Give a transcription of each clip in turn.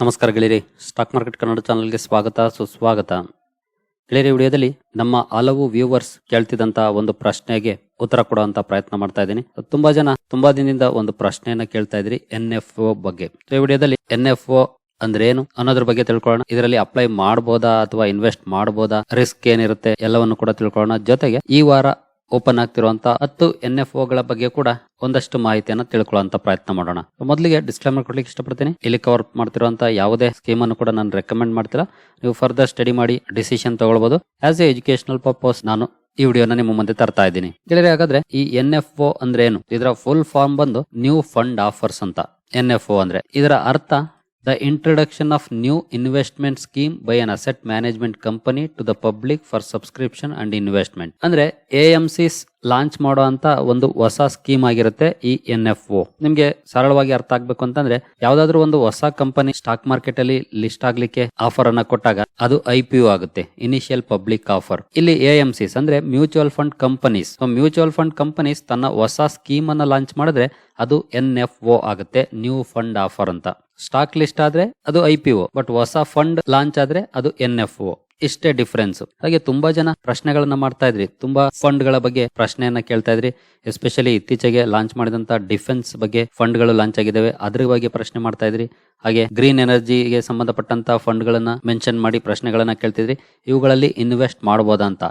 ನಮಸ್ಕಾರ ಗೆಳೆಯರಿ, stock market Kannada ಚಾನಲ್ಗೆ ಸ್ವಾಗತ, ಸುಸ್ವಾಗತ. ಗೆಳೆಯರಿ, ವಿಡಿಯೋದಲ್ಲಿ ನಮ್ಮ ಹಲವು ವ್ಯೂವರ್ಸ್ ಕೇಳ್ತಿದ್ದಂತ ಒಂದು ಪ್ರಶ್ನೆಗೆ ಉತ್ತರ ಕೊಡುವಂತ ಪ್ರಯತ್ನ ಮಾಡ್ತಾ ಇದ್ದೀನಿ. ತುಂಬಾ ಜನ ತುಂಬಾ ದಿನದಿಂದ ಒಂದು ಪ್ರಶ್ನೆಯನ್ನ ಕೇಳ್ತಾ ಇದ್ರಿ ಎನ್ ಎಫ್ ಒ ಬಗ್ಗೆ ಈ ವಿಡಿಯೋದಲ್ಲಿ ಎನ್ ಎಫ್ ಒ ಅಂದ್ರೆ ಏನು ಅನ್ನೋದ್ರ ಬಗ್ಗೆ ತಿಳ್ಕೊಳ್ಳೋಣ. ಇದರಲ್ಲಿ ಅಪ್ಲೈ ಮಾಡಬಹುದಾ ಅಥವಾ ಇನ್ವೆಸ್ಟ್ ಮಾಡಬಹುದಾ ರಿಸ್ಕ್ ಏನಿರುತ್ತೆ ಎಲ್ಲವನ್ನು ಕೂಡ ತಿಳ್ಕೊಳ್ಳೋಣ. ಜೊತೆಗೆ ಈ ವಾರ ಓಪನ್ ಆಗ್ತಿರುವಂತ ಹತ್ತು ಎನ್ ಎಫ್ಗಳ ಬಗ್ಗೆ ಕೂಡ ಒಂದಷ್ಟು ಮಾಹಿತಿಯನ್ನು ತಿಳ್ಕೊಳ್ಳುವಂತ ಪ್ರಯತ್ನ ಮಾಡೋಣ. ಮೊದಲಿಗೆ ಡಿಸ್ಕ್ಲೈಮರ್ ಕೊಡ್ಲಿಕ್ಕೆ ಇಷ್ಟಪಡ್ತೀನಿ. ಇಲ್ಲಿ ಕವರ್ ಮಾಡ್ತಿರುವಂತ ಯಾವುದೇ ಸ್ಕೀಮ್ ಅನ್ನು ಕೂಡ ನಾನು ರೆಕಮೆಂಡ್ ಮಾಡ್ತಿಲ್ಲ. ನೀವು ಫರ್ದರ್ ಸ್ಟಡಿ ಮಾಡಿ ಡಿಸಿಷನ್ ತಗೊಳ್ಬಹುದು ಆಸ್ ಎ ಎಜುಕೇಶನಲ್ ಪರ್ಪಸ್ ನಾನು ಈ ವಿಡಿಯೋನ ನಿಮ್ಮ ಮುಂದೆ ತರ್ತಾ ಇದ್ದೀನಿ. ಗೆಳೆಯರೆ, ಹಾಗಾದ್ರೆ ಈ ಎನ್ ಎಫ್ ಒ ಅಂದ್ರೆ ಏನು? ಇದರ ಫುಲ್ ಫಾರ್ಮ್ ಬಂದು ನ್ಯೂ ಫಂಡ್ ಆಫರ್ಸ್ ಅಂತ. ಎನ್ ಎಫ್ ಒ ಅಂದ್ರೆ ಇದರ ಅರ್ಥ the introduction of new investment scheme by an asset management company to the public for subscription and investment ಅಂದ್ರೆ ಎ ಎಂ ಸಿಸ್ ಲಾಂಚ್ ಮಾಡುವಂತ ಒಂದು ಹೊಸ ಸ್ಕೀಮ್ ಆಗಿರುತ್ತೆ ಈ ಎನ್ ಎಫ್ ಒ ನಿಮ್ಗೆ ಸರಳವಾಗಿ ಅರ್ಥ ಆಗ್ಬೇಕು ಅಂತಂದ್ರೆ ಯಾವ್ದಾದ್ರು ಒಂದು ಹೊಸ ಕಂಪನಿ ಸ್ಟಾಕ್ ಮಾರ್ಕೆಟ್ ಅಲ್ಲಿ ಲಿಸ್ಟ್ ಆಗ್ಲಿಕ್ಕೆ ಆಫರ್ ಅನ್ನ ಕೊಟ್ಟಾಗ ಅದು ಐ ಪಿ ಯು ಆಗುತ್ತೆ ಇನಿಷಿಯಲ್ ಪಬ್ಲಿಕ್ ಆಫರ್ ಇಲ್ಲಿ ಎ ಎಂ ಸಿಸ್ ಅಂದ್ರೆ mutual fund companies mutual fund companies ತನ್ನ ಹೊಸ ಸ್ಕೀಮ್ ಅನ್ನ ಲಾಂಚ್ ಮಾಡಿದ್ರೆ ಅದು ಎನ್ ಎಫ್ ಒ ಆಗುತ್ತೆ ನ್ಯೂ ಫಂಡ್ ಆಫರ್ ಅಂತ. ಸ್ಟಾಕ್ ಲಿಸ್ಟ್ ಆದ್ರೆ ಅದು ಐ ಬಟ್ ಹೊಸ ಫಂಡ್ ಲಾಂಚ್ ಆದ್ರೆ ಅದು ಎನ್ ಎಫ್ ಒ. ಇಷ್ಟೇ ಡಿಫರೆನ್ಸ್. ಹಾಗೆ ತುಂಬಾ ಜನ ಪ್ರಶ್ನೆಗಳನ್ನ ಮಾಡ್ತಾ ಇದ್ರಿ. ತುಂಬಾ ಫಂಡ್ಗಳ ಬಗ್ಗೆ ಪ್ರಶ್ನೆಯನ್ನ ಕೇಳ್ತಾ ಇದ್ರಿ. ಎಸ್ಪೆಷಲಿ ಇತ್ತೀಚೆಗೆ ಲಾಂಚ್ ಮಾಡಿದಂತ ಡಿಫೆನ್ಸ್ ಬಗ್ಗೆ ಫಂಡ್ಗಳು ಲಾಂಚ್ ಆಗಿದ್ದಾವೆ ಅದ್ರ ಬಗ್ಗೆ ಪ್ರಶ್ನೆ ಮಾಡ್ತಾ ಇದ್ರಿ. ಹಾಗೆ ಗ್ರೀನ್ ಎನರ್ಜಿಗೆ ಸಂಬಂಧಪಟ್ಟಂತ ಫಂಡ್ ಗಳನ್ನ ಮೆನ್ಷನ್ ಮಾಡಿ ಪ್ರಶ್ನೆಗಳನ್ನ ಕೇಳ್ತಿದ್ರಿ. ಇವುಗಳಲ್ಲಿ ಇನ್ವೆಸ್ಟ್ ಮಾಡಬಹುದಂತ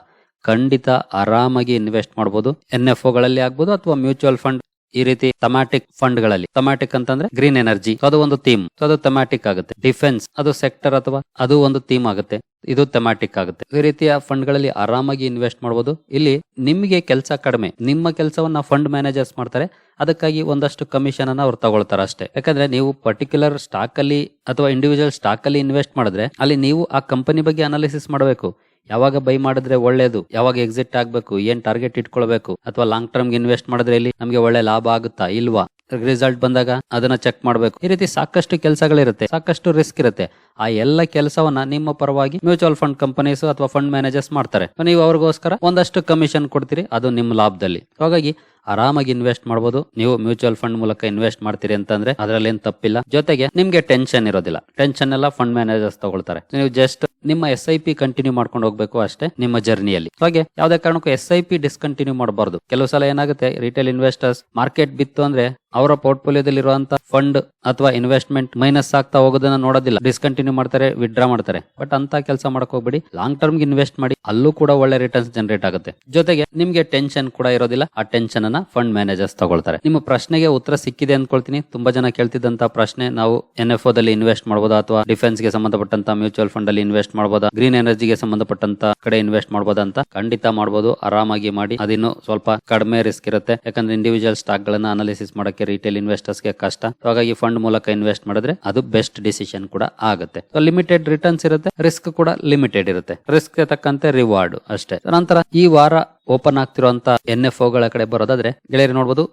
ಖಂಡಿತ ಆರಾಮಾಗಿ ಇನ್ವೆಸ್ಟ್ ಮಾಡಬಹುದು ಎನ್ ಎಫ್ಗಳಲ್ಲಿ ಆಗ್ಬೋದು ಅಥವಾ ಮ್ಯೂಚುವಲ್ ಫಂಡ್ ಈ ರೀತಿ ಥಮ್ಯಾಟಿಕ್ ಫಂಡ್ಗಳಲ್ಲಿ ಥಮ್ಯಾಟಿಕ್ ಅಂತಂದ್ರೆ ಗ್ರೀನ್ ಎನರ್ಜಿ ಅದು ಒಂದು ಥೀಮ್ ಅದು ಥಮ್ಯಾಟಿಕ್ ಆಗುತ್ತೆ. ಡಿಫೆನ್ಸ್ ಅದು ಸೆಕ್ಟರ್ ಅಥವಾ ಅದು ಒಂದು ಥೀಮ್ ಆಗುತ್ತೆ. ಇದು ಥೆಮ್ಯಾಟಿಕ್ ಆಗುತ್ತೆ. ಈ ರೀತಿಯ ಫಂಡ್ಗಳಲ್ಲಿ ಆರಾಮಾಗಿ ಇನ್ವೆಸ್ಟ್ ಮಾಡಬಹುದು ಇಲ್ಲಿ ನಿಮಗೆ ಕೆಲಸ ಕಡಿಮೆ. ನಿಮ್ಮ ಕೆಲಸವನ್ನ ಫಂಡ್ ಮ್ಯಾನೇಜರ್ಸ್ ಮಾಡ್ತಾರೆ. ಅದಕ್ಕಾಗಿ ಒಂದಷ್ಟು ಕಮಿಷನ್ ಅನ್ನ ಅವ್ರು ತಗೊಳ್ತಾರೆ ಅಷ್ಟೇ. ಯಾಕಂದ್ರೆ ನೀವು ಪರ್ಟಿಕ್ಯುಲರ್ ಸ್ಟಾಕ್ ಅಲ್ಲಿ ಅಥವಾ ಇಂಡಿವಿಜುವಲ್ ಸ್ಟಾಕ್ ಅಲ್ಲಿ ಇನ್ವೆಸ್ಟ್ ಮಾಡಿದ್ರೆ ಅಲ್ಲಿ ನೀವು ಆ ಕಂಪನಿ ಬಗ್ಗೆ ಅನಾಲಿಸಿಸ್ ಮಾಡಬೇಕು. ಯಾವಾಗ ಬೈ ಮಾಡಿದ್ರೆ ಒಳ್ಳೇದು, ಯಾವಾಗ ಎಕ್ಸಿಟ್ ಆಗ್ಬೇಕು, ಏನ್ ಟಾರ್ಗೆಟ್ ಇಟ್ಕೊಳ್ಬೇಕು ಅಥವಾ ಲಾಂಗ್ ಟರ್ಮ್ ಇನ್ವೆಸ್ಟ್ ಮಾಡಿದ್ರೆ ಇಲ್ಲಿ ನಮಗೆ ಒಳ್ಳೆ ಲಾಭ ಆಗುತ್ತಾ ಇಲ್ವಾ? ರಿಸಲ್ಟ್ ಬಂದಾಗ ಅದನ್ನ ಚೆಕ್ ಮಾಡಬೇಕು. ಈ ರೀತಿ ಸಾಕಷ್ಟು ಕೆಲಸಗಳಿರುತ್ತೆ, ಸಾಕಷ್ಟು ರಿಸ್ಕ್ ಇರುತ್ತೆ. ಆ ಎಲ್ಲ ಕೆಲಸವನ್ನ ನಿಮ್ಮ ಪರವಾಗಿ ಮ್ಯೂಚುವಲ್ ಫಂಡ್ ಕಂಪನೀಸ್ ಅಥವಾ ಫಂಡ್ ಮ್ಯಾನೇಜರ್ಸ್ ಮಾಡ್ತಾರೆ. ನೀವು ಅವ್ರಿಗೋಸ್ಕರ ಒಂದಷ್ಟು ಕಮಿಷನ್ ಕೊಡ್ತೀರಿ, ಅದು ನಿಮ್ಮ ಲಾಭದಲ್ಲಿ. ಹಾಗಾಗಿ ಆರಾಮಾಗಿ ಇನ್ವೆಸ್ಟ್ ಮಾಡಬಹುದು ನೀವು ಮ್ಯೂಚುವಲ್ ಫಂಡ್ ಮೂಲಕ ಇನ್ವೆಸ್ಟ್ ಮಾಡ್ತೀರಿ ಅಂತಂದ್ರೆ ಅದರಲ್ಲಿ ಏನ್ ತಪ್ಪಿಲ್ಲ. ಜೊತೆಗೆ ನಿಮ್ಗೆ ಟೆನ್ಷನ್ ಇರೋದಿಲ್ಲ. ಟೆನ್ಷನ್ ಎಲ್ಲ ಫಂಡ್ ಮ್ಯಾನೇಜರ್ಸ್ ತಗೊಳ್ತಾರೆ. ನೀವು ಜಸ್ಟ್ ನಿಮ್ಮ ಎಸ್ ಐ ಪಿ ಕಂಟಿನ್ಯೂ ಮಾಡ್ಕೊಂಡು ಹೋಗ್ಬೇಕು ಅಷ್ಟೇ ನಿಮ್ಮ ಜರ್ನಿಯಲ್ಲಿ ಹಾಗೆ ಯಾವ್ದೇ ಕಾರಣಕ್ಕೂ ಎಸ್ ಐ ಪಿ ಡಿಸ್ಕಂಟಿನ್ಯೂ ಮಾಡಬಾರ್ದು. ಕೆಲವು ಸಲ ಏನಾಗುತ್ತೆ ರಿಟೇಲ್ ಇನ್ವೆಸ್ಟರ್ಸ್ ಮಾರ್ಕೆಟ್ ಬಿತ್ತು ಅಂದ್ರೆ ಅವರ ಪೋರ್ಟ್ಫೋಲಿಯೋದಲ್ಲಿ ಇರುವಂತ ಫಂಡ್ ಅಥವಾ ಇನ್ವೆಸ್ಟ್ಮೆಂಟ್ ಮೈನಸ್ ಆಗ್ತಾ ಹೋಗೋದನ್ನ ನೋಡೋದಿಲ್ಲ. ಡಿಸ್ಕಂಟಿನ್ಯೂ ಮಾಡ್ತಾರೆ ವಿಡ್ರಾ ಮಾಡ್ತಾರೆ. ಬಟ್ ಅಂತ ಕೆಲಸ ಮಾಡಕ್ ಹೋಗ್ಬೇಡಿ. ಲಾಂಗ್ ಟರ್ಮ್ ಇನ್ವೆಸ್ಟ್ ಮಾಡಿ, ಅಲ್ಲೂ ಕೂಡ ಒಳ್ಳೆ ರಿಟರ್ನ್ಸ್ ಜನರೇಟ್ ಆಗುತ್ತೆ. ಜೊತೆಗೆ ನಿಮ್ಗೆ ಟೆನ್ಷನ್ ಕೂಡ ಇರೋದಿಲ್ಲ. ಆ ಟೆನ್ಷನ್ ಅನ್ನ ಫಂಡ್ ಮ್ಯಾನೇಜರ್ಸ್ ತಗೊಳ್ತಾರೆ. ನಿಮ್ಮ ಪ್ರಶ್ನೆಗೆ ಉತ್ತರ ಸಿಕ್ಕಿದೆ ಅನ್ಕೊಳ್ತೀನಿ. ತುಂಬಾ ಜನ ಕೇಳ್ತಿದ್ದಂತ ಪ್ರಶ್ನೆ, ನಾವು ಎನ್ ಎಫ್ ದಲ್ಲಿ ಇನ್ವೆಸ್ಟ್ ಮಾಡಬಹುದಾ ಅಥವಾ ಡಿಫೆನ್ಸ್ಗೆ ಸಂಬಂಧಪಟ್ಟಂತ ಮ್ಯೂಚುವಲ್ ಫಂಡ್ ಅಲ್ಲಿ ಇನ್ವೆಸ್ಟ್ ಮಾಡಬಹುದಾ ಗ್ರೀನ್ ಎನರ್ಜಿಗೆ ಸಂಬಂಧಪಟ್ಟಂತ ಕಡೆ ಇನ್ವೆಸ್ಟ್ ಮಾಡಬಹುದಾ ಅಂತ ಖಂಡಿತ ಮಾಡಬಹುದು ಆರಾಮಾಗಿ ಮಾಡಿ. ಅದಿನ್ನು ಸ್ವಲ್ಪ ಕಡಿಮೆ ರಿಸ್ಕ್ ಇರುತ್ತೆ. ಯಾಕಂದ್ರೆ ಇಂಡಿವಿಜುವಲ್ ಸ್ಟಾಕ್ ಗಳನ್ನ ಅನಾಲಿಸಿಸ್ ಮಾಡಕ್ಕೆ ರಿಟೇಲ್ ಇನ್ವೆಸ್ಟರ್ಸ್ಗೆ ಕಷ್ಟ. ಹಾಗಾಗಿ ಫಂಡ್ ಮೂಲಕ ಇನ್ವೆಸ್ಟ್ ಮಾಡಿದ್ರೆ ಅದು ಬೆಸ್ಟ್ ಡಿಸಿಷನ್ ಕೂಡ ಆಗುತ್ತೆ. ಲಿಮಿಟೆಡ್ ರಿಟರ್ನ್ಸ್ ಇರುತ್ತೆ. ರಿಸ್ಕ್ ಕೂಡ ಲಿಮಿಟೆಡ್ ಇರುತ್ತೆ. ರಿಸ್ಕ್ ತಕ್ಕಂತೆ ರಿವಾರ್ಡ್ ಅಷ್ಟೇ. ನಂತರ ಈ ವಾರ ಓಪನ್ ಆಗ್ತಿರುವಂತ ಎನ್ ಎಫ್ಗಳ ಕಡೆ ಬರೋದಾದ್ರೆ ಗೆಳೆಯರು ನೋಡಬಹುದು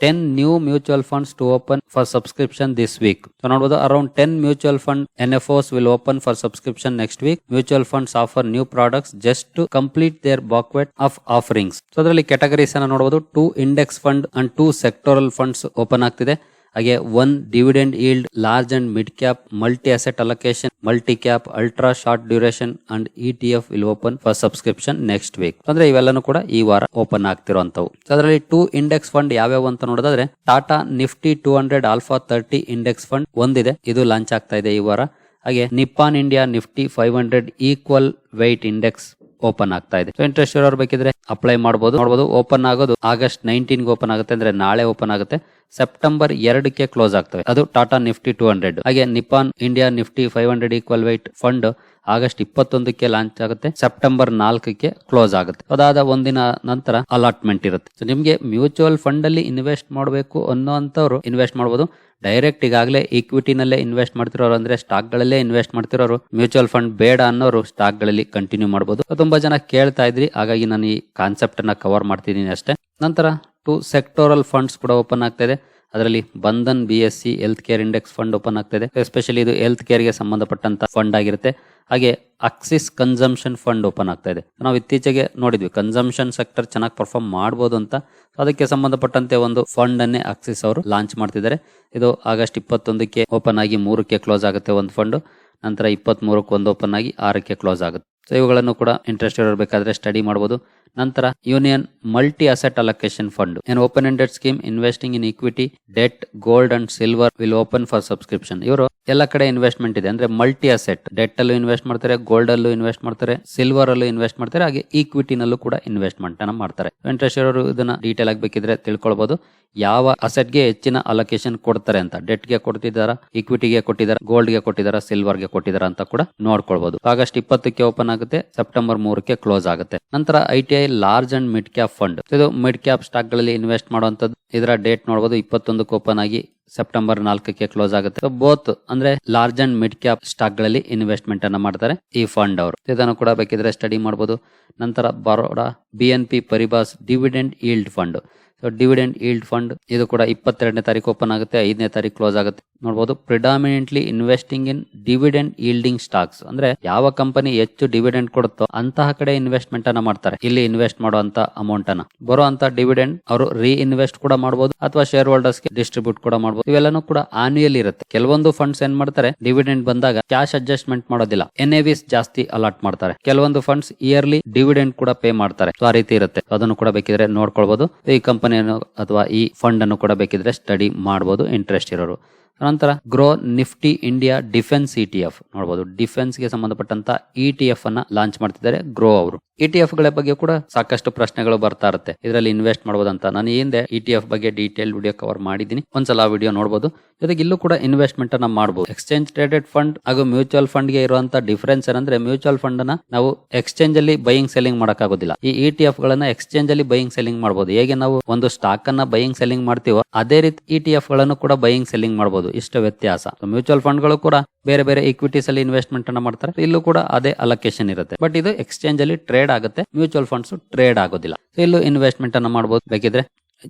ten new mutual funds to open for subscription this week ನೋಡಬಹುದು around ten mutual fund N F Os will open for subscription next week mutual funds offer new products just to complete their bouquet of offerings ಅದರಲ್ಲಿ categories ಅನ್ನ ನೋಡಬಹುದು two index fund and two sectoral funds open ಆಗ್ತಿದೆ. ಹಾಗೆ one dividend yield large and mid cap multi asset allocation multi cap ultra short duration and E T F will open for subscription next week ಅಂದ್ರೆ ಇವೆಲ್ಲನೂ ಕೂಡ ಈ ವಾರ open ಆಗ್ತಿರುವಂತವು ಅದರಲ್ಲಿ two index fund ಯಾವ್ಯಾವ ಅಂತ ನೋಡೋದಾದ್ರೆ Tata Nifty two hundred alpha thirty index fund ಒಂದಿದೆ. ಇದು ಲಾಂಚ್ ಆಗ್ತಾ ಇದೆ ಈ ವಾರ. ಹಾಗೆ Nippon India Nifty five hundred equal weight index open ಆಗ್ತಾ ಇದೆ. ಇಂಟ್ರೆಸ್ಟ್ ಇರೋರು ಬೇಕಿದ್ರೆ ಅಪ್ಲೈ ಮಾಡಬಹುದು ನೋಡಬಹುದು ಓಪನ್ ಆಗೋದು ಆಗಸ್ಟ್ ನೈನ್ಟೀನ್ ಓಪನ್ ಆಗುತ್ತೆ ಅಂದ್ರೆ ನಾಳೆ ಓಪನ್ ಆಗುತ್ತೆ. ಸೆಪ್ಟೆಂಬರ್ ಎರಡಕ್ಕೆ ಕ್ಲೋಸ್ ಆಗ್ತವೆ. ಅದು ಟಾಟಾ ನಿಫ್ಟಿ ಟೂ ಹಂಡ್ರೆಡ್ ಹಾಗೆ Nippon India Nifty five hundred equal weight fund August ಇಪ್ಪತ್ತೊಂದಕ್ಕೆ launch ಆಗುತ್ತೆ. ಸೆಪ್ಟೆಂಬರ್ ನಾಲ್ಕಕ್ಕೆ ಕ್ಲೋಸ್ ಆಗುತ್ತೆ. ಅದಾದ ಒಂದಿನ ನಂತರ ಅಲಾಟ್ಮೆಂಟ್ ಇರುತ್ತೆ. ಸೊ ನಿಮಗೆ ಮ್ಯೂಚುವಲ್ ಫಂಡ್ ಅಲ್ಲಿ ಇನ್ವೆಸ್ಟ್ ಮಾಡಬೇಕು ಅನ್ನೋಂಥವ್ರು ಇನ್ವೆಸ್ಟ್ ಮಾಡಬಹುದು ಡೈರೆಕ್ಟ್ ಈಗಾಗಲೇ ಇಕ್ವಿಟಿನಲ್ಲೇ ಇನ್ವೆಸ್ಟ್ ಮಾಡ್ತಿರೋರು ಅಂದ್ರೆ ಸ್ಟಾಕ್ ಗಳಲ್ಲೇ ಇನ್ವೆಸ್ಟ್ ಮಾಡ್ತಿರೋರು ಮ್ಯೂಚುವಲ್ ಫಂಡ್ ಬೇಡ ಅನ್ನೋರು ಸ್ಟಾಕ್ಗಳಲ್ಲಿ ಕಂಟಿನ್ಯೂ ಮಾಡಬಹುದು ತುಂಬಾ ಜನ ಕೇಳ್ತಾ ಇದ್ರಿ. ಹಾಗಾಗಿ ನಾನು ಈ ಕಾನ್ಸೆಪ್ಟ್ ಅನ್ನ ಕವರ್ ಮಾಡ್ತಿದ್ದೀನಿ ಅಷ್ಟೇ. ನಂತರ ಟು ಸೆಕ್ಟೋರಲ್ ಫಂಡ್ಸ್ ಕೂಡ ಓಪನ್ ಆಗ್ತಾ ಇದೆ. ಅದರಲ್ಲಿ Bandhan, B S E health care index fund open ಆಗ್ತಾ ಇದೆ ಎಸ್ಪೆಷಲಿ ಇದು ಹೆಲ್ತ್ ಕೇರ್ಗೆ ಸಂಬಂಧಪಟ್ಟಂತ ಫಂಡ್ ಆಗಿರುತ್ತೆ. ಹಾಗೆ ಅಕ್ಸಿಸ್ ಕನ್ಸಂಪ್ಷನ್ ಫಂಡ್ ಓಪನ್ ಆಗ್ತಾ ಇದೆ. ನಾವು ಇತ್ತೀಚೆಗೆ ನೋಡಿದ್ವಿ ಕನ್ಸಂಪ್ಷನ್ ಸೆಕ್ಟರ್ ಚೆನ್ನಾಗಿ ಪರ್ಫಾರ್ಮ್ ಮಾಡ್ಬೋದು ಅಂತ. ಅದಕ್ಕೆ ಸಂಬಂಧಪಟ್ಟಂತೆ ಒಂದು ಫಂಡ್ ಅನ್ನೇ ಅಕ್ಸಿಸ್ ಅವರು ಲಾಂಚ್ ಮಾಡ್ತಿದ್ದಾರೆ. ಇದು ಆಗಸ್ಟ್ ಇಪ್ಪತ್ತೊಂದಕ್ಕೆ ಓಪನ್ ಆಗಿ ಮೂರಕ್ಕೆ ಕ್ಲೋಸ್ ಆಗುತ್ತೆ ಒಂದು ಫಂಡ್ ನಂತರ ಇಪ್ಪತ್ತ್ ಮೂರಕ್ಕೆ ಒಂದು ಓಪನ್ ಆಗಿ ಆರಕ್ಕೆ ಕ್ಲೋಸ್ ಆಗುತ್ತೆ. ಸೊ ಇವುಗಳನ್ನು ಕೂಡ ಇಂಟ್ರೆಸ್ಟ್ ಇರಬೇಕಾದ್ರೆ ಸ್ಟಡಿ ಮಾಡಬಹುದು ನಂತರ union multi asset allocation fund. An open ended scheme investing in equity debt gold and silver will open for subscription ಇವರು ಎಲ್ಲ ಕಡೆ ಇನ್ವೆಸ್ಟ್ಮೆಂಟ್ ಇದೆ. ಅಂದ್ರೆ ಮಲ್ಟಿ ಅಸೆಟ್ ಡೆಟ್ ಅಲ್ಲೂ ಇನ್ವೆಸ್ಟ್ ಮಾಡ್ತಾರೆ ಗೋಲ್ಡ್ ಅಲ್ಲೂ ಇನ್ವೆಸ್ಟ್ ಮಾಡ್ತಾರೆ ಸಿಲ್ವರ್ ಅಲ್ಲೂ ಇನ್ವೆಸ್ಟ್ ಮಾಡ್ತಾರೆ, ಹಾಗೆ ಈಕ್ವಿಟಿನಲ್ಲೂ ಕೂಡ ಇನ್ವೆಸ್ಟ್ಮೆಂಟ್ ಅನ್ನ ಮಾಡ್ತಾರೆ. ವೆಂಕಟೇಶ್ ಅವರು ಇದನ್ನ ಡೀಟೇಲ್ ಆಗಿ ಬೇಕಿದ್ರೆ ತಿಳ್ಕೊಳ್ಬಹುದು ಯಾವ ಅಸೆಟ್ಗೆ ಹೆಚ್ಚಿನ ಅಲೋಕೇಶನ್ ಕೊಡ್ತಾರೆ ಅಂತ ಡೆಟ್ಗೆ ಕೊಡ್ತಿದಾರ ಇಕ್ವಿಟಿಗೆ ಕೊಟ್ಟಿದಾರ ಗೋಲ್ಡ್ಗೆ ಕೊಟ್ಟಿದಾರ ಸಿಲ್ವರ್ಗೆ ಕೊಟ್ಟಿದಾರ ಅಂತ ಕೂಡ ನೋಡ್ಕೊಳ್ಬಹುದು ಆಗಸ್ಟ್ ಇಪ್ಪತ್ತಕ್ಕೆ ಓಪನ್ ಆಗುತ್ತೆ ಸೆಪ್ಟೆಂಬರ್ ಮೂರಕ್ಕೆ ಕ್ಲೋಸ್ ಆಗುತ್ತೆ. ನಂತರ I T I large and mid cap fund ಇದು ಮಿಡ್ ಕ್ಯಾಪ್ ಸ್ಟಾಕ್ಗಳಲ್ಲಿ ಇನ್ವೆಸ್ಟ್ ಮಾಡುವಂತದ್ದು ಇದರ ಡೇಟ್ ನೋಡಬಹುದು ಇಪ್ಪತ್ತೊಂದಕ್ಕೆ ಓಪನ್ ಆಗಿ ಸೆಪ್ಟೆಂಬರ್ ನಾಲ್ಕಕ್ಕೆ ಕ್ಲೋಸ್ ಆಗುತ್ತೆ. ಬೋತ್ ಅಂದ್ರೆ ಲಾರ್ಜ್ ಅಂಡ್ ಮಿಡ್ ಕ್ಯಾಪ್ ಸ್ಟಾಕ್ಗಳಲ್ಲಿ ಇನ್ವೆಸ್ಟ್ಮೆಂಟ್ ಅನ್ನ ಮಾಡ್ತಾರೆ ಈ ಫಂಡ್ ಅವರು. ಇದನ್ನು ಕೂಡ ಬೇಕಿದ್ರೆ ಸ್ಟಡಿ ಮಾಡಬಹುದು ನಂತರ Baroda B N P Paribas dividend yield fund so dividend yield fund ಇದು ಕೂಡ ಇಪ್ಪತ್ತೆರಡನೇ ತಾರೀಕು ಓಪನ್ ಆಗುತ್ತೆ, ಐದನೇ ತಾರೀಕು ಕ್ಲೋಸ್ ಆಗುತ್ತೆ. ನೋಡಬಹುದು predominantly investing in dividend yielding stocks ಅಂದ್ರೆ ಯಾವ ಕಂಪನಿ ಹೆಚ್ಚು ಡಿವಿಡೆಂಡ್ ಕೊಡುತ್ತೋ ಅಂತಹ ಕಡೆ ಇನ್ವೆಸ್ಟ್ಮೆಂಟ್ ಅನ್ನ ಮಾಡ್ತಾರೆ. ಇಲ್ಲಿ ಇನ್ವೆಸ್ಟ್ ಮಾಡುವಂತ ಅಮೌಂಟ್ ಅನ್ನ. ಬರುವಂತ ಡಿವಿಡೆಂಡ್ ಅವರು ರೀ ಇನ್ವೆಸ್ಟ್ ಕೂಡ ಮಾಡಬಹುದು ಅಥವಾ ಶೇರ್ ಹೋಲ್ಡರ್ಸ್ಗೆ ಡಿಸ್ಟ್ರಿಬ್ಯೂಟ್ ಕೂಡ ಮಾಡಬಹುದು ಇವೆಲ್ಲನೂ ಕೂಡ ಆನ್ಯುಯಲ್ ಇರುತ್ತೆ. ಕೆಲವೊಂದು ಫಂಡ್ಸ್ ಏನ್ ಮಾಡ್ತಾರೆ? ಡಿವಿಡೆಂಡ್ ಬಂದಾಗ ಕ್ಯಾಶ್ ಅಡ್ಜಸ್ಟ್ಮೆಂಟ್ ಮಾಡೋದಿಲ್ಲ. ಎನ್ ಜಾಸ್ತಿ ಅಲಾಟ್ ಮಾಡ್ತಾರೆ. ಕೆಲವೊಂದು ಫಂಡ್ಸ್ ಇಯರ್ಲಿ ಡಿವಿಡೆಂಡ್ ಕೂಡ ಪೇ ಮಾಡ್ತಾರೆ. ಆ ರೀತಿ ಇರುತ್ತೆ. ಅದನ್ನು ಕೂಡ ಬೇಕಿದ್ರೆ ನೋಡ್ಕೊಳ್ಬಹುದು ಈ ಕಂಪನಿಯನ್ನು ಅಥವಾ ಈ ಫಂಡ್ ಅನ್ನು ಕೂಡ ಬೇಕಿದ್ರೆ ಸ್ಟಡಿ ಮಾಡಬಹುದು ಇಂಟ್ರೆಸ್ಟ್ ಇರೋರು. ನಂತರ Groww Nifty India defence E T F ನೋಡಬಹುದು ಡಿಫೆನ್ಸ್ಗೆ ಸಂಬಂಧಪಟ್ಟಂತ ಇ ಟಿ ಎಫ್ ಅನ್ನ ಲಾಂಚ್ ಮಾಡ್ತಿದ್ದಾರೆ ಗ್ರೋ ಅವರು. ಇ ಟಿ ಎಫ್ಗಳ ಬಗ್ಗೆ ಕೂಡ ಸಾಕಷ್ಟು ಪ್ರಶ್ನೆಗಳು ಬರ್ತಾ ಇರುತ್ತೆ. ಇದರಲ್ಲಿ ಇನ್ವೆಸ್ಟ್ ಮಾಡಬಹುದಂತ ನಾನು ಹಿಂದೆ ಇ ಟಿ ಎಫ್ ಬಗ್ಗೆ ಡೀಟೇಲ್ ವಿಡಿಯೋ ಕವರ್ ಮಾಡಿದ್ದೀನಿ. ಒಂದ್ಸಲ ವಿಡಿಯೋ ನೋಡಬಹುದು ಜೊತೆಗೆ ಇಲ್ಲೂ ಕೂಡ ಇನ್ವೆಸ್ಟ್ಮೆಂಟ್ ಅನ್ನ ಮಾಡಬಹುದು ಎಕ್ಸ್ಚೇಂಜ್ ಟ್ರೇಡೆಡ್ ಫಂಡ್ ಹಾಗೂ ಮ್ಯೂಚುವಲ್ ಫಂಡ್ಗೆ ಇರುವಂತ ಡಿಫರೆನ್ಸ್ ಏನಂದ್ರೆ ಮ್ಯೂಚುವಲ್ ಫಂಡ್ ಅನ್ನ ನಾವು ಎಕ್ಸ್ಚೇಂಜ್ ಅಲ್ಲಿ ಬೈಯಿಂಗ್ ಸೆಲ್ಲಿಂಗ್ ಮಾಡಕ್ಕಾಗೋದಿಲ್ಲ. ಈ ಇ ಟಿ ಗಳನ್ನ ಎಕ್ಸ್ಚೇಂಜ್ ಅಲ್ಲಿ ಬೈಯಿಂಗ್ ಸೆಲ್ಲಿಂಗ್ ಮಾಡಬಹುದು ಹೇಗೆ ನಾವು ಒಂದು ಸ್ಟಾಕ್ ಅನ್ನ ಬೈಯಿಂಗ್ ಸೆಲ್ಲಿಂಗ್ ಮಾಡ್ತೀವೋ, ಅದೇ ರೀತಿ ಇ ಟಿ ಗಳನ್ನು ಕೂಡ ಬೈಯಿಂಗ್ ಸೆಲ್ಲಿಂಗ್ ಮಾಡಬಹುದು ಇಷ್ಟು ವ್ಯತ್ಯಾಸ. ಮ್ಯೂಚುವಲ್ ಫಂಡ್ಗಳು ಕೂಡ ಬೇರೆ ಬೇರೆ ಇಕ್ವಿಟೀಸ್ ಅಲ್ಲಿ ಇನ್ವೆಸ್ಟ್ಮೆಂಟ್ ಅನ್ನ ಮಾಡ್ತಾರೆ. ಇಲ್ಲೂ ಕೂಡ ಅದೇ ಅಲೊಕೇಶನ್ ಇರುತ್ತೆ. ಬಟ್ ಇದು ಎಕ್ಸ್ಚೇಂಜ್ ಅಲ್ಲಿ ಟ್ರೇಡ್ ಆಗುತ್ತೆ. ಮ್ಯೂಚುವಲ್ ಫಂಡ್ಸ್ ಟ್ರೇಡ್ ಆಗೋದಿಲ್ಲ. ಇಲ್ಲೂ ಇನ್ವೆಸ್ಟ್ಮೆಂಟ್ ಅನ್ನ ಮಾಡಬಹುದು ಬೇಕಿದ್ರೆ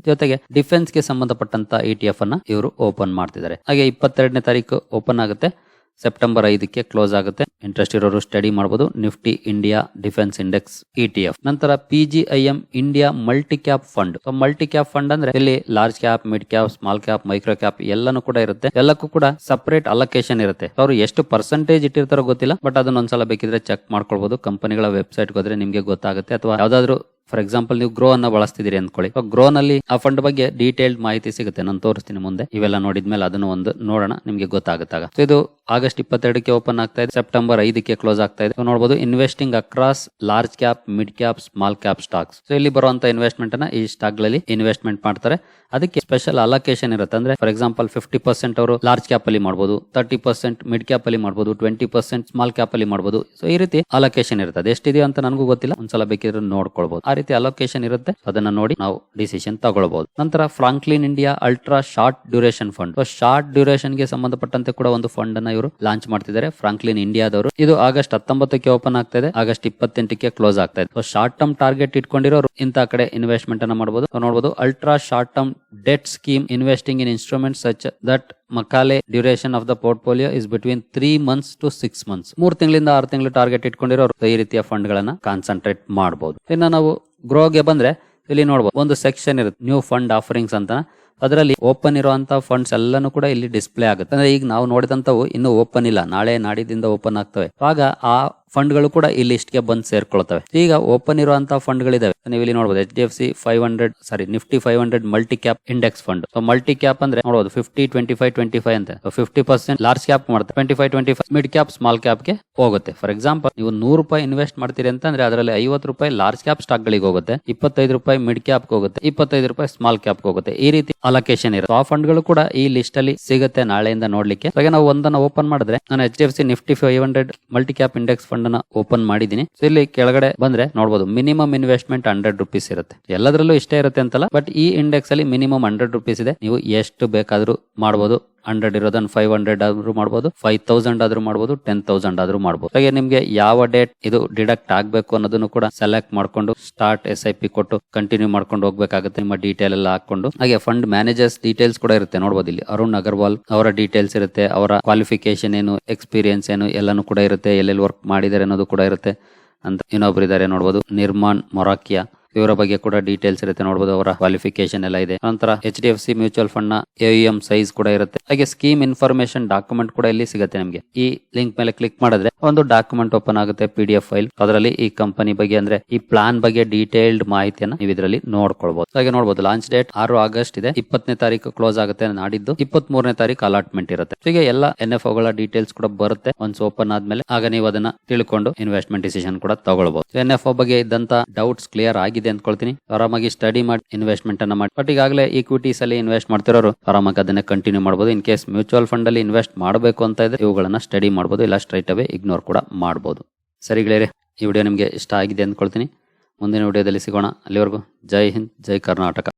ಜೊತೆಗೆ ಡಿಫೆನ್ಸ್ಗೆ ಸಂಬಂಧಪಟ್ಟಂತ ಇ ಟಿ ಎಫ್ ಅನ್ನ ಇವರು ಓಪನ್ ಮಾಡ್ತಿದ್ದಾರೆ. ಹಾಗೆ ಇಪ್ಪತ್ತೆರಡನೇ ತಾರೀಕು ಓಪನ್ ಆಗುತ್ತೆ. ಸೆಪ್ಟೆಂಬರ್ ಐದಕ್ಕೆ ಕ್ಲೋಸ್ ಆಗುತ್ತೆ. ಇಂಟ್ರೆಸ್ಟ್ ಇರೋರು ಸ್ಟಡಿ ಮಾಡಬಹುದು Nifty India defence index ETF ನಂತರ P India multi cap fund. Multi cap fund ಅಂದ್ರೆ ಇಲ್ಲಿ large cap, mid cap, small cap, micro cap ಎಲ್ಲಾನು ಕೂಡ ಇರುತ್ತೆ. ಎಲ್ಲಕ್ಕೂ ಕೂಡ ಸಪರೇಟ್ ಅಲೋಕೇಶನ್ ಇರುತ್ತೆ. ಅವರು ಎಷ್ಟು ಪರ್ಸೆಂಟೇಜ್ ಇಟ್ಟಿರ್ತಾರೋ ಗೊತ್ತಿಲ್ಲ. ಬಟ್ ಅದನ್ನ ಒಂದ್ಸಲ ಬೇಕಿದ್ರೆ ಚೆಕ್ ಮಾಡ್ಕೊಳ್ಬಹುದು ಕಂಪನಿಗಳ ವೆಬ್ಸೈಟ್ ಹೋದ್ರೆ ನಿಮ್ಗೆ ಗೊತ್ತಾಗುತ್ತೆ. ಅಥವಾ ಯಾವ್ದಾದ್ರು ಫಾರ್ ಎಕ್ಸಾಂಪಲ್ ನೀವು ಗ್ರೋ ಅನ್ನ ಬಳಸ್ತಿದ್ದೀರಿ ಅನ್ಕೊಳ್ಳಿ ಗ್ರೋ ನಲ್ಲಿ ಆ ಫಂಡ್ ಬಗ್ಗೆ ಡೀಟೇಲ್ಡ್ ಮಾಹಿತಿ ಸಿಗುತ್ತೆ. ನಾನು ತೋರಿಸ್ತೀನಿ ಮುಂದೆ. ಇವೆಲ್ಲ ನೋಡಿದ್ಮೇಲೆ ಅದನ್ನು ಒಂದು ನೋಡೋಣ. ನಿಮಗೆ ಗೊತ್ತಾಗುತ್ತಾಗ. ಇದು ಆಗಸ್ಟ್ ಇಪ್ಪತ್ತೆರಡಕ್ಕೆ ಓಪನ್ ಆಗ್ತಾ ಇದೆ. ಸೆಪ್ಟೆಂಬರ್ ಐದಕ್ಕೆ ಕ್ಲೋಸ್ ಆಗ್ತಾ ಇದೆ. ನೋಡಬಹುದು investing across large cap mid cap small cap stocks so ಇಲ್ಲಿ ಬರುವಂತ ಇನ್ವೆಸ್ಟ್ಮೆಂಟ್ ಅನ್ನ ಈ ಸ್ಟಾಕ್ಗಳಲ್ಲಿ ಇನ್ವೆಸ್ಟ್ಮೆಂಟ್ ಮಾಡ್ತಾರೆ. ಅದಕ್ಕೆ ಸ್ಪೆಷಲ್ ಅಲೋಕೇಶನ್ ಇರುತ್ತೆ. ಅಂದ್ರೆ ಫಾರ್ ಎಕ್ಸಾಂಪಲ್ ಫಿಫ್ಟಿ ಪರ್ಸೆಂಟ್ ಅವರು ಲಾರ್ಜ್ ಕ್ಯಾಪ್ ಅಲ್ಲಿ ಮಾಡಬಹುದು ತರ್ಟಿ ಪರ್ಸೆಂಟ್ ಮಿಡ್ ಕ್ಯಾಪ್ ಅಲ್ಲಿ ಮಾಡಬಹುದು ಟ್ವೆಂಟಿ ಪರ್ಸೆಂಟ್ ಸ್ಮಾಲ್ ಕ್ಯಾಪ್ ಅಲ್ಲಿ ಮಾಡಬಹುದು ಸೊ ಈ ರೀತಿ ಅಲೋಕೇಶನ್ ಇರುತ್ತೆ ಅದು ಎಷ್ಟಿದೆ ಅಂತ ನನಗೂ ಗೊತ್ತಿಲ್ಲ. ಒಂದ್ಸಲ ಬೇಕಿದ್ರೆ ನೋಡ್ಕೊಳ್ಬಹುದು ರೀತಿ ಅಲೋಕೇಶನ್ ಇರುತ್ತೆ. ಅದನ್ನ ನೋಡಿ ನಾವು ಡಿಸಿಷನ್ ತಗೊಳ್ಬಹುದು ನಂತರ Franklin India ultra short duration fund short ಡ್ಯೂರೇಷನ್ಗೆ ಸಂಬಂಧಪಟ್ಟಂತೆ ಕೂಡ ಒಂದು ಫಂಡ್ ಅನ್ನ ಇವರು ಲಾಂಚ್ ಮಾಡ್ತಿದ್ದಾರೆ. ಫ್ರಾಂಕ್ಲಿನ್ ಇಂಡಿಯಾದವರು ಇದು ಆಗಸ್ಟ್ ಹತ್ತೊಂಬತ್ತಕ್ಕೆ ಓಪನ್ ಆಗ್ತಾ ಇದೆ. ಆಗಸ್ಟ್ ಇಪ್ಪತ್ತೆಂಟಕ್ಕೆ ಕ್ಲೋಸ್ ಆಗ್ತಾ ಇದೆ. ಶಾರ್ಟ್ ಟರ್ಮ್ ಟಾರ್ಗೆಟ್ ಇಟ್ಕೊಂಡಿರೋರು ಇಂತ ಕಡೆ ಇನ್ವೆಸ್ಟ್ಮೆಂಟ್ ಅನ್ನ ಮಾಡಬಹುದು ನೋಡಬಹುದು ultra short term debt scheme investing in instrument such that Macaulay duration of the portfolio is between three months to six months ಮೂರ್ ತಿಂಗಳಿಂದ ಆರು ತಿಂಗಳು ಟಾರ್ಗೆಟ್ ಇಟ್ಕೊಂಡಿರೋ ಈ ರೀತಿಯ ಫಂಡ್ ಗಳನ್ನ ಕಾನ್ಸಂಟ್ರೇಟ್ ಮಾಡಬಹುದು ಇನ್ನ ನಾವು ಗ್ರೋಗೆ ಬಂದ್ರೆ ಇಲ್ಲಿ ನೋಡಬಹುದು ಒಂದು ಸೆಕ್ಷನ್ ಇರುತ್ತೆ ನ್ಯೂ ಫಂಡ್ ಆಫರಿಂಗ್ಸ್ ಅಂತ ಅದರಲ್ಲಿ ಓಪನ್ ಇರುವಂತಹ ಫಂಡ್ಸ್ ಎಲ್ಲಾನು ಕೂಡ ಇಲ್ಲಿ ಡಿಸ್ಪ್ಲೇ ಆಗುತ್ತೆ. ಅಂದ್ರೆ ಈಗ ನಾವು ನೋಡಿದಂತವು ಇನ್ನು ಓಪನ್ ಇಲ್ಲ. ನಾಳೆ ನಾಡಿದಿಂದ ಓಪನ್ ಆಗ್ತವೆ. ಆಗ ಆ ಫಂಡ್ಗಳು ಕೂಡ ಈ ಲಿಸ್ಟ್ಗೆ ಬಂದು ಸೇರ್ಕೊಳ್ತವೆ. ಈಗ ಓಪನ್ ಇರುವಂತಹ ಫಂಡ್ ಗಳಿದಾವೆ ನೀವು ಇಲ್ಲಿ ನೋಡಬಹುದು H D F C five hundred, sorry Nifty five hundred multi cap index fund. So multi cap ಅಂದ್ರೆ ನೋಡಬಹುದು fifty, twenty five twenty five ಅಂತ. ಫಿಫ್ಟಿ ಪರ್ಸೆಂಟ್ ಲಾರ್ಜ್ ಕ್ಯಾಪ್ ಮಾಡ್ತಾರೆ. Twenty five twenty five mid cap, small ಕ್ಯಾಪ್ಗೆ ಹೋಗುತ್ತೆ. For example ನೀವು ನೂರು ರೂಪಾಯಿ invest ಮಾಡ್ತೀರಿ ಅಂತಂದ್ರೆ ಅದರಲ್ಲಿ ಐವತ್ತು ರೂಪಾಯಿ ಲಾರ್ಜ್ ಕ್ಯಾಪ್ ಸ್ಟಾಕ್ ಗಳಿಗೆ ಹೋಗುತ್ತೆ. ಇಪ್ಪತ್ತೈದು ರೂಪಾಯಿ ಮಿಡ್ ಕ್ಯಾಪ್ ಹೋಗುತ್ತೆ. ಇಪ್ಪತ್ತೈದು ರೂಪಾಯಿ ಸ್ಮಾಲ್ ಕ್ಯಾಪ್ ಹೋಗುತ್ತೆ. ಈ ರೀತಿ ಅಲೋಕೇಶನ್ ಇರುತ್ತೆ. ಆ ಫಂಡ್ಗಳು ಕೂಡ ಈ ಲಿಸ್ಟ್ ಅಲ್ಲಿ ಸಿಗುತ್ತೆ ನಾಳೆಯಿಂದ ನೋಡ್ಲಿಕ್ಕೆ. ಹಾಗೆ ನಾವು ಒಂದನ್ನ ಓಪನ್ ಮಾಡಿದ್ರೆ ನಾನು H D F C Nifty five hundred multi cap index fund ಅನ್ನ ಓಪನ್ ಮಾಡಿದೀನಿ ಸೊ ಇಲ್ಲಿ ಕೆಳಗಡೆ ಬಂದ್ರೆ ನೋಡಬಹುದು ಮಿನಿಮಮ್ ಇನ್ವೆಸ್ಟ್ಮೆಂಟ್ ಹಂಡ್ರೆಡ್ ರುಪೀಸ್ ಇರುತ್ತೆ. ಎಲ್ಲದರಲ್ಲೂ ಇಷ್ಟೇ ಇರುತ್ತೆ ಅಂತಲ್ಲ, ಬಟ್ ಈ ಇಂಡೆಕ್ಸ್ ಅಲ್ಲಿ ಮಿನಿಮಮ್ ಹಂಡ್ರೆಡ್ ರುಪೀಸ್ ಇದೆ. ನೀವು ಎಷ್ಟು ಬೇಕಾದ್ರೂ ಮಾಡಬಹುದು ಹಂಡ್ರೆಡ್ ಇರೋದನ್ನ ಫೈವ್ ಹಂಡ್ರೆಡ್ ಆದ್ರೂ ಮಾಡ್ಬೋದು ಫೈವ್ ತೌಸಂಡ್ ಆದ್ರೂ ಮಾಡಬಹುದು ಟೆನ್ ತೌಸಂಡ್ ಆದ್ರೂ ಮಾಡಬಹುದು ಹಾಗೆ ನಿಮ್ಗೆ ಯಾವ ಡೇಟ್ ಇದು ಡಿಡಕ್ಟ್ ಆಗ್ಬೇಕು ಅನ್ನೋದನ್ನು ಕೂಡ ಸೆಲೆಕ್ಟ್ ಮಾಡ್ಕೊಂಡು ಸ್ಟಾರ್ಟ್ ಎಸ್ ಐ ಪಿ ಕೊಟ್ಟು ಕಂಟಿನ್ಯೂ ಮಾಡ್ಕೊಂಡು ಹೋಗ್ಬೇಕಾಗುತ್ತೆ, ನಿಮ್ಮ ಡೀಟೇಲ್ ಎಲ್ಲ ಹಾಕೊಂಡು ಹಾಗೆ ಫಂಡ್ ಮ್ಯಾನೇಜರ್ಸ್ ಡೀಟೇಲ್ಸ್ ಕೂಡ ಇರುತ್ತೆ ನೋಡಬಹುದು ಇಲ್ಲಿ. ಅರುಣ್ ಅಗರ್ವಾಲ್ ಅವರ ಡೀಟೇಲ್ಸ್ ಇರುತ್ತೆ, ಅವರ ಕ್ವಾಲಿಫಿಕೇಶನ್ ಏನು ಎಕ್ಸ್ಪೀರಿಯನ್ಸ್ ಏನು, ಎಲ್ಲಾನು ಕೂಡ ಇರುತ್ತೆ, ಎಲ್ಲೆಲ್ಲಿ ವರ್ಕ್ ಮಾಡಿದ್ದಾರೆ ಅನ್ನೋದು ಕೂಡ ಇರುತ್ತೆ ಅಂತ ಇನ್ನೊಬ್ರು ಇದ್ದಾರೆ ನೋಡಬಹುದು ನಿರ್ಮಾಣ್ ಮೊರಾಕಿಯಾ ಇವರ ಬಗ್ಗೆ ಕೂಡ ಡೀಟೇಲ್ಸ್ ಇರುತ್ತೆ ನೋಡಬಹುದು ಅವರ ಕ್ವಾಲಿಫಿಕೇಶನ್ ಎಲ್ಲ ಇದೆ. ನಂತರ H D F C mutual ಫಂಡ್ನ ಎಂ ಸೈಜ್ ಕೂಡ ಇರುತ್ತೆ. ಹಾಗೆ ಸ್ಕೀಮ್ ಇನ್ಫಾರ್ಮೇಶನ್ ಡಾಕ್ಯುಮೆಂಟ್ ಕೂಡ ಇಲ್ಲಿ ಸಿಗುತ್ತೆ ನಿಮಗೆ. ಈ ಲಿಂಕ್ ಮೇಲೆ ಕ್ಲಿಕ್ ಮಾಡಿದ್ರೆ ಒಂದು ಡಾಕ್ಯುಮೆಂಟ್ ಓಪನ್ ಆಗುತ್ತೆ ಪಿ ಡಿ ಎಫ್ ಫೈಲ್ ಅದರಲ್ಲಿ ಈ ಕಂಪನಿ ಬಗ್ಗೆ ಅಂದ್ರೆ ಈ ಪ್ಲಾನ್ ಬಗ್ಗೆ ಡೀಟೇಲ್ಡ್ ಮಾಹಿತಿಯನ್ನ ನೀವು ಇದರಲ್ಲಿ ನೋಡ್ಕೊಳ್ಬಹುದು ಹಾಗೆ ನೋಡಬಹುದು ಲಾಂಚ್ ಡೇಟ್ ಆರು ಆಗಸ್ಟ್ ಇದೆ. ಇಪ್ಪತ್ತನೇ ತಾರೀಕು ಕ್ಲೋಸ್ ಆಗುತ್ತೆ ನಾಡಿದ್ದು. ಇಪ್ಪತ್ತ್ ಮೂರನೇ ತಾರೀಕು ಅಲಾಟ್ಮೆಂಟ್ ಇರುತ್ತೆ. ಹೀಗೆ ಎಲ್ಲ ಎನ್ ಎಫ್ಗಳ ಡೀಟೇಲ್ಸ್ ಕೂಡ ಬರುತ್ತೆ. ಒನ್ಸ್ ಓಪನ್ ಆದ್ಮೇಲೆ, ಆಗ ನೀವು ಅದನ್ನ ತಿಳ್ಕೊಂಡು ಇನ್ವೆಸ್ಟ್ಮೆಂಟ್ ಡಿಸಿಷನ್ ಕೂಡ ತಗೊಳ್ಬಹುದು ಎನ್ ಎಫ್ ಬಗ್ಗೆ ಇದ್ದಂತ ಡೌಟ್ಸ್ ಕ್ಲಿಯರ್ ಆಗಿದೆ ಅಂದ್ಕೊಳ್ತೀನಿ. ಆರಾಮಾಗಿ ಸ್ಟಡಿ ಮಾಡಿ ಇನ್ವೆಸ್ಟ್ಮೆಂಟ್ ಅನ್ನ ಮಾಡಿ. ಬಟ್ ಈಗಾಗಲೇ ಈಕ್ವಿಟೀಸ್ ಅಲ್ಲಿ ಇನ್ವೆಸ್ಟ್ ಮಾಡ್ತಿರೋರು ಆರಾಮಾಗಿ ಅದನ್ನ ಕಂಟಿನ್ಯೂ ಮಾಡಬಹುದು ಇನ್ ಕೇಸ್ ಮ್ಯೂಚುವಲ್ ಫಂಡ್ ಅಲ್ಲಿ ಇನ್ವೆಸ್ಟ್ ಮಾಡಬೇಕು ಅಂತ ಇದ್ರೆ ಇವುಗಳನ್ನ ಸ್ಟಡಿ ಮಾಡಬಹುದು ಇಲ್ಲ ಸ್ಟ್ರೈಟ್ ಅವೇ ಇಗ್ನೋರ್ ಕೂಡ ಮಾಡಬಹುದು ಸರಿ ಗೆಳೆಯರೆ, ಈ ವಿಡಿಯೋ ನಿಮಗೆ ಇಷ್ಟ ಆಗಿದೆ ಅಂದ್ಕೊಳ್ತೀನಿ. ಮುಂದಿನ ವಿಡಿಯೋದಲ್ಲಿ ಸಿಗೋಣ. ಅಲ್ಲಿವರೆಗೂ ಜೈ ಹಿಂದ್, ಜೈ ಕರ್ನಾಟಕ.